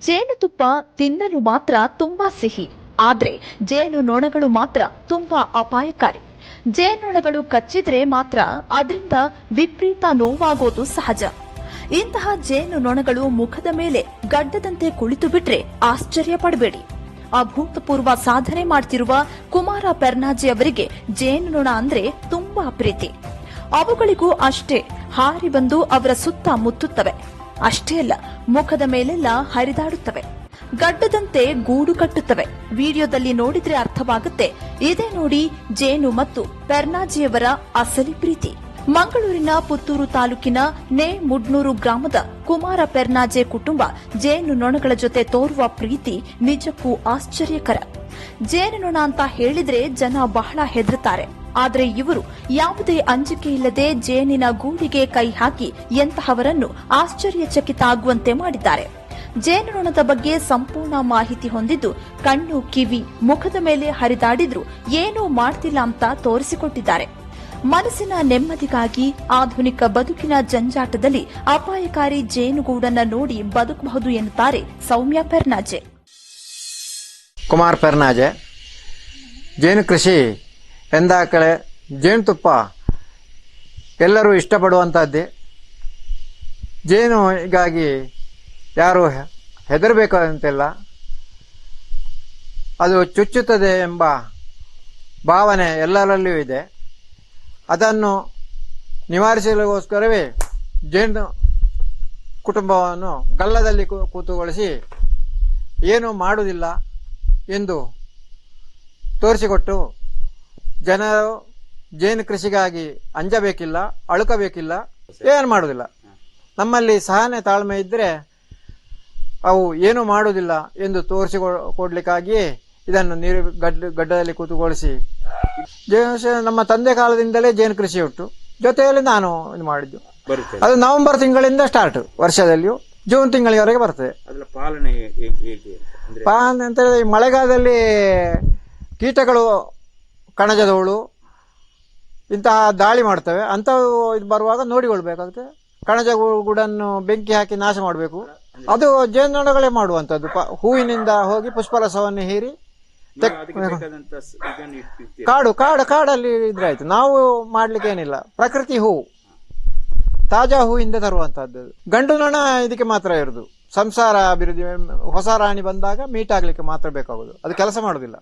ಜೇನುತುಪ್ಪ ತಿನ್ನಲು ಮಾತ್ರ ತುಂಬಾ ಸಿಹಿ. ಆದ್ರೆ ಜೇನು ನೊಣಗಳು ಮಾತ್ರ ತುಂಬಾ ಅಪಾಯಕಾರಿ. ಜೇನೊಣಗಳು ಕಚ್ಚಿದ್ರೆ ಮಾತ್ರ ಅದರಿಂದ ವಿಪರೀತ ನೋವಾಗೋದು ಸಹಜ. ಇಂತಹ ಜೇನು ನೊಣಗಳು ಮುಖದ ಮೇಲೆ ಗಡ್ಡದಂತೆ ಕುಳಿತು ಬಿಟ್ರೆ ಆಶ್ಚರ್ಯ ಪಡಬೇಡಿ. ಅಭೂತಪೂರ್ವ ಸಾಧನೆ ಮಾಡ್ತಿರುವ ಕುಮಾರ ಪೆರ್ನಾಜಿ ಅವರಿಗೆ ಜೇನುನೊಣ ಅಂದ್ರೆ ತುಂಬಾ ಪ್ರೀತಿ. ಅವುಗಳಿಗೂ ಅಷ್ಟೇ ಹಾರಿ ಬಂದು ಅವರ ಸುತ್ತ ಮುತ್ತುತ್ತವೆ. ಅಷ್ಟೇ ಅಲ್ಲ ಮುಖದ ಮೇಲೆಲ್ಲ ಹರಿದಾಡುತ್ತವೆ. ಗಡ್ಡದಂತೆ ಗೂಡು ಕಟ್ಟುತ್ತವೆ. ವಿಡಿಯೋದಲ್ಲಿ ನೋಡಿದ್ರೆ ಅರ್ಥವಾಗುತ್ತೆ. ಇದೇ ನೋಡಿ ಜೇನು ಮತ್ತು ಪೆರ್ನಾಜಿಯವರ ಅಸಲಿ ಪ್ರೀತಿ. ಮಂಗಳೂರಿನ ಪುತ್ತೂರು ತಾಲೂಕಿನ ನೇ ಮುಡ್ನೂರು ಗ್ರಾಮದ ಕುಮಾರ ಪೆರ್ನಾಜೆ ಕುಟುಂಬ ಜೇನು ನೊಣಗಳ ಜೊತೆ ತೋರುವ ಪ್ರೀತಿ ನಿಜಕ್ಕೂ ಆಶ್ಚರ್ಯಕರ. ಜೇನುನೊಣ ಅಂತ ಹೇಳಿದ್ರೆ ಜನ ಬಹಳ ಹೆದರುತ್ತಾರೆ ಆದ್ರೆ ಇವರು ಯಾವುದೇ ಅಂಜಿಕೆ ಇಲ್ಲದೆ ಜೇನಿನ ಗೂಡಿಗೆ ಕೈ ಹಾಕಿ ಎಂತಹವರನ್ನು ಆಶ್ಚರ್ಯಚಕಿತ ಆಗುವಂತೆ ಮಾಡಿದ್ದಾರೆ. ಜೇನುನೊಣದ ಬಗ್ಗೆ ಸಂಪೂರ್ಣ ಮಾಹಿತಿ ಹೊಂದಿದ್ದು ಕಣ್ಣು, ಕಿವಿ, ಮುಖದ ಮೇಲೆ ಹರಿದಾಡಿದ್ರು ಏನೂ ಮಾಡ್ತಿಲ್ಲ ಅಂತ ತೋರಿಸಿಕೊಟ್ಟಿದ್ದಾರೆ. ಮನಸ್ಸಿನ ನೆಮ್ಮದಿಗಾಗಿ ಆಧುನಿಕ ಬದುಕಿನ ಜಂಜಾಟದಲ್ಲಿ ಅಪಾಯಕಾರಿ ಜೇನುಗೂಡನ್ನ ನೋಡಿ ಬದುಕಬಹುದು ಎನ್ನುತ್ತಾರೆ ಸೌಮ್ಯ ಪೆರ್ನಾಜೆ. ಕುಮಾರ್ ಪೆರ್ನಾಜೆ, ಜೇನು ಕೃಷಿ ಎಂದಾಕಳೆ ಜೇನುತುಪ್ಪ ಎಲ್ಲರೂ ಇಷ್ಟಪಡುವಂಥದ್ದೇ ಜೇನು ಹೀಗಾಗಿ ಯಾರು ಹೆದರಬೇಕು ಅಂತಿಲ್ಲ. ಅದು ಚುಚ್ಚುತ್ತದೆ ಎಂಬ ಭಾವನೆ ಎಲ್ಲರಲ್ಲಿಯೂ ಇದೆ. ಅದನ್ನು ನಿವಾರಿಸಲಿಗೋಸ್ಕರವೇ ಜೇನು ಕುಟುಂಬವನ್ನು ಗಲ್ಲದಲ್ಲಿ ಕೂತುಗೊಳಿಸಿ ಏನು ಮಾಡುವುದಿಲ್ಲ ಎಂದು ತೋರಿಸಿಕೊಟ್ಟು ಜನರು ಜೇನು ಕೃಷಿಗಾಗಿ ಅಂಜಬೇಕಿಲ್ಲ ಅಳುಕಬೇಕಿಲ್ಲ ಏನು ಮಾಡುವುದಿಲ್ಲ ನಮ್ಮಲ್ಲಿ ಸಹನೆ ತಾಳ್ಮೆ ಇದ್ದರೆ ಅವು ಏನು ಮಾಡುವುದಿಲ್ಲ ಎಂದು ತೋರಿಸಿ ಕೊಡ್ಲಿಕ್ಕಾಗಿಯೇ ಇದನ್ನು ನೀರು ಗಡ್ಡ ಗಡ್ಡದಲ್ಲಿ ಕೂತುಗೊಳಿಸಿ ನಮ್ಮ ತಂದೆ ಕಾಲದಿಂದಲೇ ಜೇನು ಕೃಷಿ ಉಂಟು ಜೊತೆಯಲ್ಲಿ ನಾನು ಇದು ಮಾಡಿದ್ದು. ಅದು ನವೆಂಬರ್ ತಿಂಗಳಿಂದ ಸ್ಟಾರ್ಟ್ ವರ್ಷದಲ್ಲಿಯೂ. ಜೂನ್ ತಿಂಗಳಿವರೆಗೆ ಬರ್ತದೆ. ಪಾಲನೆ ಅಂತ ಹೇಳಿದ್ರೆ ಈ ಮಳೆಗಾಲದಲ್ಲಿ ಕೀಟಗಳು ಕಣಜದ ಹುಳು ಇಂತಹ ದಾಳಿ ಮಾಡ್ತವೆ ಅಂಥವು ಇದು ಬರುವಾಗ ನೋಡಿಕೊಳ್ಬೇಕಾಗುತ್ತೆ ಕಣಜ ಗುಡನ್ನು ಬೆಂಕಿ ಹಾಕಿ ನಾಶ ಮಾಡಬೇಕು. ಅದು ಜೇನುನೊಣಗಳೇ ಮಾಡುವಂಥದ್ದು. ಪ ಹೂವಿನಿಂದ ಹೋಗಿ ಪುಷ್ಪರಸವನ್ನು ಹೀರಿ? ಕಾಡು ಕಾಡು ಕಾಡಲ್ಲಿ ಇದ್ರಾಯ್ತು. ನಾವು ಮಾಡ್ಲಿಕ್ಕೆ ಏನಿಲ್ಲ. ಪ್ರಕೃತಿ ಹೂವು. ತಾಜಾ ಹೂವಿಂದ ತರುವಂತಹದ್ದು ಗಂಡು ನೊಣ ಇದಕ್ಕೆ ಮಾತ್ರ ಇರುದು. ಸಂಸಾರ ಅಭಿವೃದ್ಧಿ ಹೊಸ ರಾಣಿ ಬಂದಾಗ ಮೀಟ್ ಆಗ್ಲಿಕ್ಕೆ ಮಾತ್ರ ಬೇಕಾಗುದು. ಅದು ಕೆಲಸ ಮಾಡುದಿಲ್ಲ.